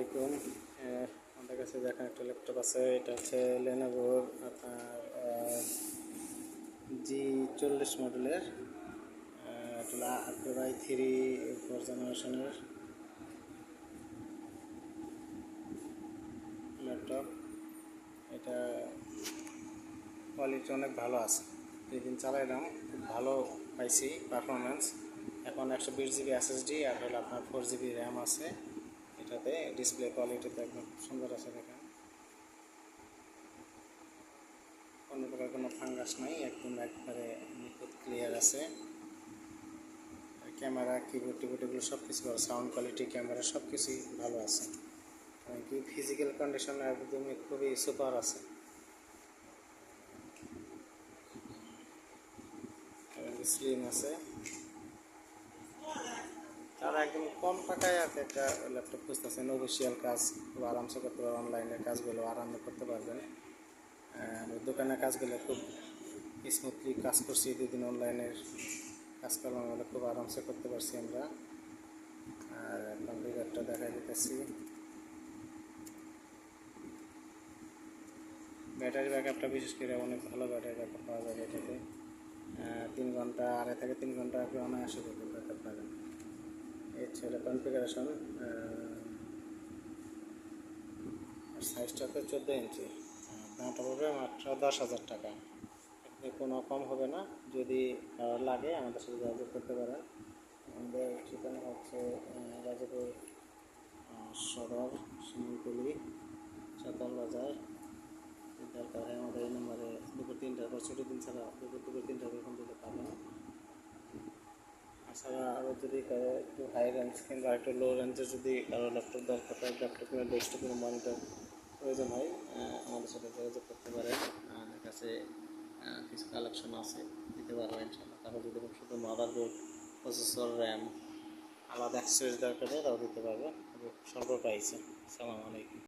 আলাইকুম। আমাদের কাছে দেখেন একটা ল্যাপটপ আছে, এটা হচ্ছে লেনোভোর আপনার জি চল্লিশ মডেলের আকুরাই থ্রি ফোর জেনারেশনের ল্যাপটপ এটা কোয়ালিটি অনেক ভালো আছে। দুই দিন চালাইলাম খুব ভালো পাইছি পারফরমেন্স এখন একশো বিশ জিবি এসএসডি আর হলো আপনার ফোর জিবি র্যাম আছে। এটাতে ডিসপ্লে কোয়ালিটি তো একদম সুন্দর আছে দেখেন। কোনো প্রকার কোনো ফাঙ্গাস নাই, একদম একবারে নিখুঁত ক্লিয়ার আছে। ক্যামেরা কিবোর্ড টিবোর্ড এগুলো সব কিছু ভালো সাউন্ড কোয়ালিটি ক্যামেরা সব কিছুই ভালো আছে। কি ফিজিক্যাল কন্ডিশন একদমই খুবই সুপার আছে। স্লিম আছে তারা একদম কম টাকায় আর একটা ল্যাপটপ খুঁজতেছেন অফিসিয়াল কাজ আরামসে করতে পারবেন অনলাইনের কাজগুলো আরামে করতে পারবেন দোকানের কাজগুলো খুব স্মুথলি কাজ করছি, দুদিন অনলাইনের কাজকর্মগুলো খুব আরামসে করতে পারছি আমরা। আর কম্পিউটারটা দেখাই দিতেছি। ব্যাটারি ব্যাকআপটা বিশেষ করে অনেক ভালো ব্যাটারি ব্যাকআপ পাওয়া যাবে এটাতে। তিন ঘণ্টা, আড়াই থেকে তিন ঘণ্টা অনায়াসে করতে এই ছিল কনফিগারেশন সাইজটা তো চোদ্দ ইঞ্চি। দামটা পড়বে মাত্র দশ হাজার টাকা। এখানে কোনো কম হবে না। যদি লাগে, আমাদের সাথে যোগাযোগ করতে পারেন। আমাদের ঠিকানা হচ্ছে গাজীপুর সদর শিমুলতলি চাতাল বাজার। দরকার হয় আমাদের এই নম্বরে দুপুর তিনটার পর ছুটির দিন ছাড়া দুপুর দুপুর তিনটার পর ফোন দিতে পারবেন। এছাড়া আরও যদি কারও একটু হাই রেঞ্জ কিংবা একটু লো রেঞ্জের যদি কারও ল্যাপটপ দরকার হয় ল্যাপটপ কিংবা ডেস্কটপের মনিটর প্রয়োজন হয় আমাদের সাথে যোগাযোগ করতে পারেন। আমাদের কাছে কিছু কালেকশন আছে, দিতে পারব ইনশাল্লাহ কারও যদি শুধু মাদার বোর্ড প্রসেসর র্যাম আলাদা অ্যাক্সেসরিজ দরকার হয়, তাও দিতে পারব। স্বল্প প্রাইসে সালাম আলাইকুম।